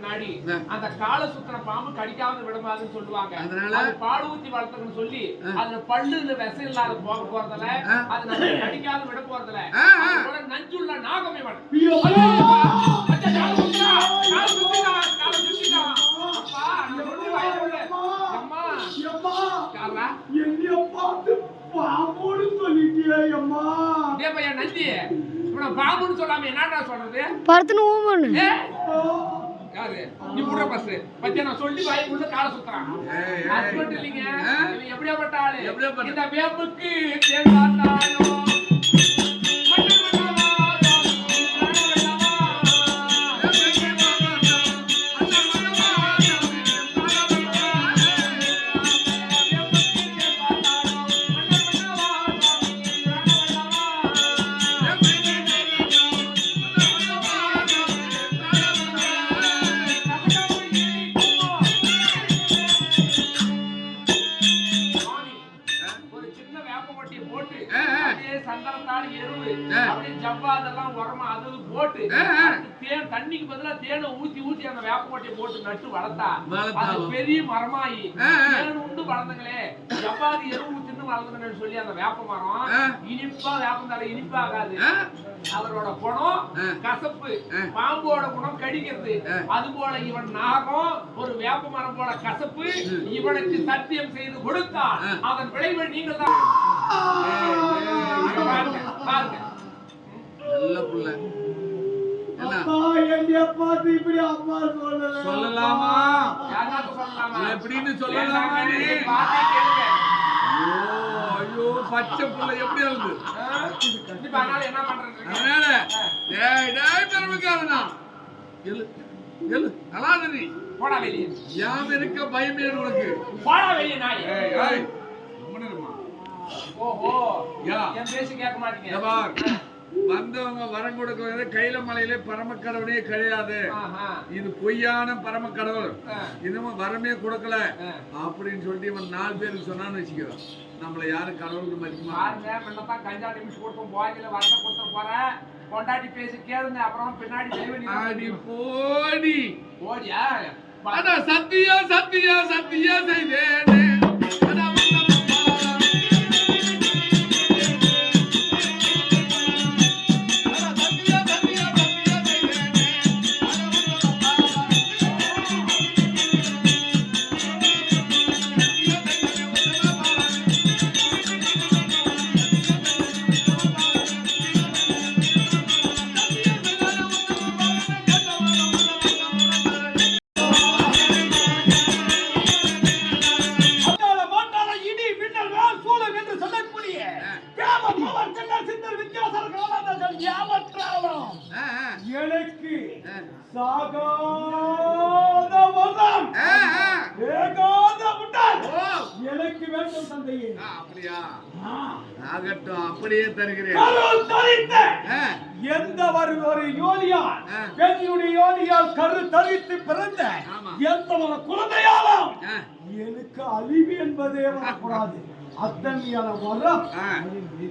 நாடி. அந்த கால சுத்தின பாம்பு கடிக்காம விடமாதுன்னு சொல்லுவாங்க. அதனால? பால் ஊத்தி வளர்த்துக்கன்னு சொல்லி. அதுல பல்லுல விஷம் இல்லாத போக போறதுல. அது நம்ம கடிக்காத விட போறதுல நஞ்சுள்ள நாகம் என்னைய பார்த்து பாம்போடு சொல்லிட்டியே அம்மா. டேய் பையன் நந்தி, இவனை பாம்புன்னு சொல்லாம என்னடா சொல்றது? படுத்துன்னு ஊமனு ஏ? யாரு? நீ விடுற first. பத்தியா, நான் சொல்லி வாய்க்குள்ள காலை சுத்துறான். அது மட்டும் இல்லைங்க, எப்படியாப்பட்ட ஆளு? இந்த தேங்காய்த்தாயோ, போட்டு ஆ, ஆ. அதுக்கு தேன் தண்ணிக்கு பதிலா தேனை ஊத்தி ஊத்தி அந்த வேப்பமட்டியை போட்டு நட்டு வளர்த்தா. அது பெரிய மரமாயி. தேன் உண்டு வளர்ந்துங்களே ஜவ்வாது எருவு தின்னு வளர்ந்துங்கன்னு சொல்லி அந்த வேப்ப மரம் ஆ. இனிப்பா வேப்பந்தால இனிப்பாகாது ஆ? அவரோட குணம் ஆ. கசப்பு. பாம்போட குணம் கடிக்கிறது. அது போல இவன் நாகம் ஒரு வேப்ப மரம் போல கசப்பு இவனுக்கு சத்தியம் செய்து கொடுத்தால் ஆ. அதன் விளைவை நீங்கள் தான் பாருங்க. நல்ல புள்ள அப்பா என்னைய பார்த்து இப்படி அம்மா சொல்லல. சொல்லலாமா? எப்படின்னு சொல்லலாமா. ஐயோ, ஐயோ பச்சை புள்ள எப்படி? இப்ப அதனால என்ன பண்றது? அதனால டேய் டேய் பெருமைக்காரனா? எழு எழு அழாத நீ போடா வெளியே. யாம் இருக்க பயமே உனக்கு? போடா வெளியே நாய். ஏய் ஏய். ஓஹோ. யா. என் பேசி கேட்க மாட்டீங்க. வந்தவங்க வரம் கொடுக்கறது கையில மலையில பரமக்கடவுளே கிடையாது. இது பொய்யான பரமக்கடவுள். ஆ. இன்னமும் வரமே கொடுக்கல. அப்படின்னு சொல்லிட்டு இவன் நாலு பேருக்கு சொன்னான்னு வச்சுக்கோ நம்மள யாரும் கடவுளுக்கு மதிக்குமா? முன்னதான் கஞ்சா நிமிஷம் கொடுத்தோம் போகையில வருஷம் கொடுத்துட்டு போறேன் கொண்டாடி பேசி கேளுங்க அப்புறம் பின்னாடி போடி. ஓடியா அட சத்தியா சத்தியா சத்தியா செய்தேனே. எனக்கு வேண்டும் தந்தையே அப்படியா. ஆகட்டும் அப்படியே தருகிறேன் எந்த ஒரு ஒரு யோனியால். பெண்ணுடைய யோனியால் கரு தரித்து பிறந்த. எந்த ஒரு குழந்தையாலும். எனக்கு அழிவு என்பதே வரக்கூடாது அத்தகையான வரம்.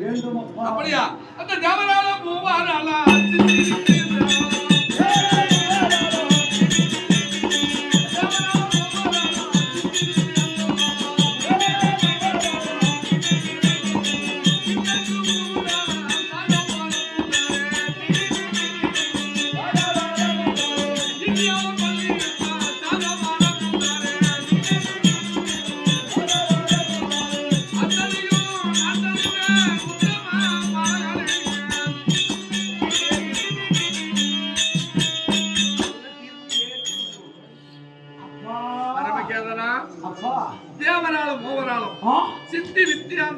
வேண்டும் அப்படியா அந்த ஜவரால மூவாரால Luna.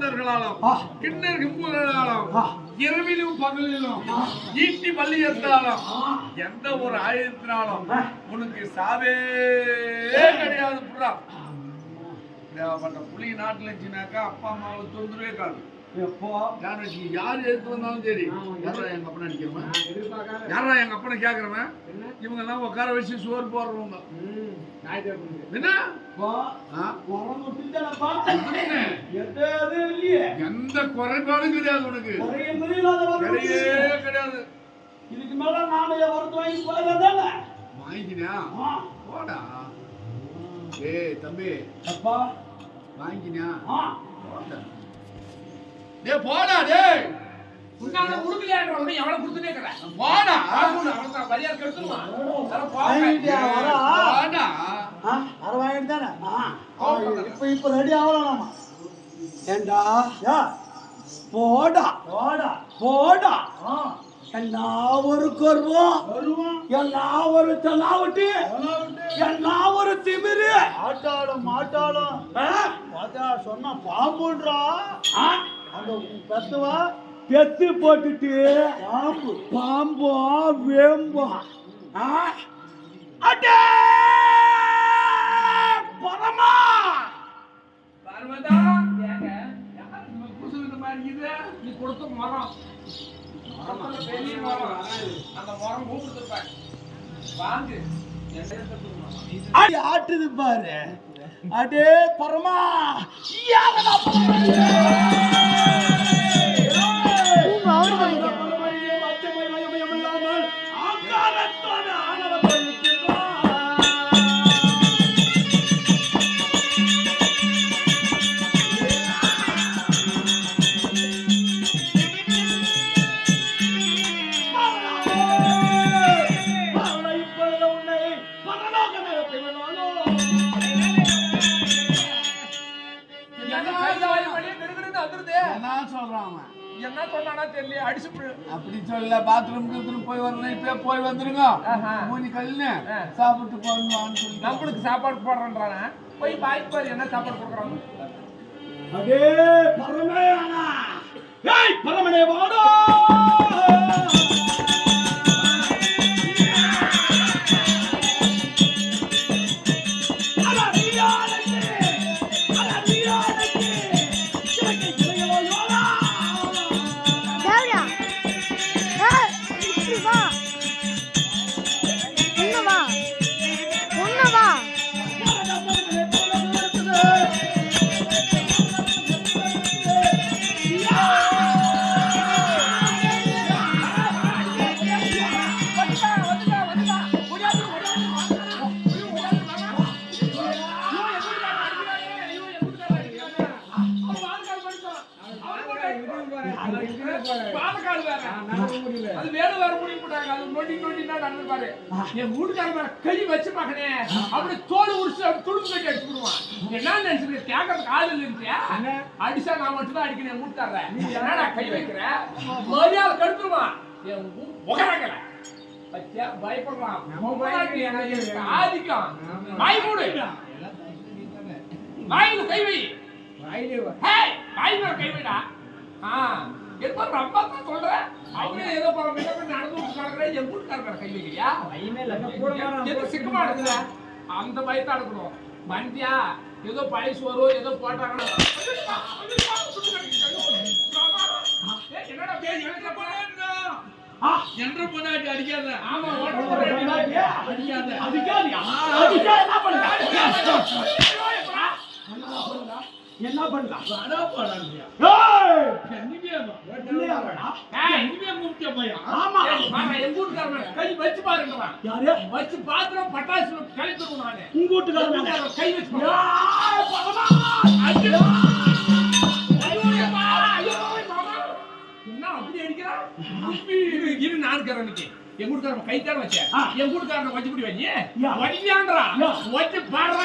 வித்தியாந்தர்களாலும் ஆ. கிண்ணர் கிம்புகளாலும். இரவிலும் பகலிலும் ஈட்டி பள்ளியத்தாலும் எந்த ஒரு ஆயுதத்தினாலும் உனக்கு சாவே கிடையாது புறா தேவைப்பட்ட புலி நாட்டுல இருந்துச்சுனாக்கா அப்பா அம்மாவுக்கு தொந்தரவே காது எப்போ? யார் வச்சு யார் எடுத்து வந்தாலும் சரி. யாரா எங்க அப்பனை அடிக்கிறவன்? யாரா எங்க அப்பனை கேக்குறவன் இவங்க எல்லாம் உட்கார வச்சு சோறு போடுறவங்க. என்ன? எந்த இது இல்லையே. எந்த குறைபாடும் கிடையாது உனக்கு. கிடையவே. கிடையாது. இதுக்கு மேல நானே வரத்து வாங்கி போயிடறதானே வாங்கிக்கினியா ஆ. போடா. ஏய் தம்பி. அப்பா வாங்கிக்கினியா ஆ. போடா டேய் போடா டேய். உன்னால கொடுக்கலையான்ற உடனே எவ்வளவு கொடுத்துட்டே இருக்கிறேன் போடா. அவன் மரியாதை கெடுத்துருவான்? போடா. ஆ, அரை வாங்கிட்டு தானே? இப்ப இப்ப ரெடி ஆகலாமா ஏண்டா? போடா. போடா. போடா. ஒரு கர்வம் ஒரு தலாவட்டி ஒரு திமிரு? ஆட்டாளும் மாட்டாளும். ஆ? பார்த்தா சொன்னா பாம்புன்றா? அந்த பெத்துவா? பெத்து போட்டுட்டு பாம்பு. பாம்பா வேம்பா. ஆ? அடே பரமா பார்வதா, ஏங்க, இருக்குது? நீ கொடுத்த மரம். பெரிய மரம் அந்த மரம் கூப்பிட்டுருப்பேன் வாங்கு. ஆட்டுது பாரு. அடே பரமா? என்ன சொல்றான் அவன்? என்ன சொன்னானா தெரியல அடிச்சு புடு. அப்படி சொல்ல பாத்ரூம் கீத்ரூம் போய் வரணும் இப்பயே போய் வந்துருங்க. ஆஹா. மூணி கல்லுன்னு. சாப்பிட்டு போகணும்னு சொல்லி நம்மளுக்கு சாப்பாடு போடுறேன்றானே. போய் பாய்க்கு பாரு என்ன சாப்பாடு கொடுக்குறாங்க அடே பரமேயானா ஏய் பரமனே வாடா இப்படி வா நொண்டி நொண்டின்னா நடந்துப்பாரு. என் வீட்டுக்காரன் மேல கை வச்சு மகனே, அப்படியே தோல் உரிச்சு அப்படியே துடுப்பு கட்டி அடிச்சு விடுவான். என்ன நினைச்சுக்கிற? கேட்கறதுக்கு ஆள் இல்லைன்றியா? அடிச்சா நான் மட்டும்தான் அடிக்கணும் என் வீட்டுக்காரரை. நீ என்னடா கை வைக்கிற? மரியாதை கெடுத்துருவான். என் முகரங்கல. பத்தியா? பயப்படுறான். ஆதிக்கம். வாய் மூடு. வாயில கை வை ஹேய், வாய் மேல கை வைடா. ஆ, என்னமோ ரொம்ப தான் சொல்ற. அவனே ஏதோ மின்ன பின்ன நடந்து விட்டுருக்காங்க. என் வீட்டுக்காரர் மேல கை வைக்கிறியா? எது சிக்கமா இருக்குல்ல? அந்த பயத்தை அடக்கணும். வந்தியா? ஏதோ பழைய சோறு, ஏதோ போட்டாங்கன்னா, ஏய், என்னடா பேய் இழுக்க போறேன்னா? என்ற பொண்டாட்டி அடிக்காத ஆமா. அடிக்காத அதிகாரி என்ன பண்ணா என்ன பண்ணா வச்சு வச்சு பாத்திரம் பட்டாசு நானு. உங்க. வீட்டுக்காரர் கை வச்சு. என் வீட்டுக்காரன் கை தானே வச்சேன். என் வீட்டுக்காரனை வச்சு பிடி. வடிவியான்றா. யா. வச்சு பாடுறா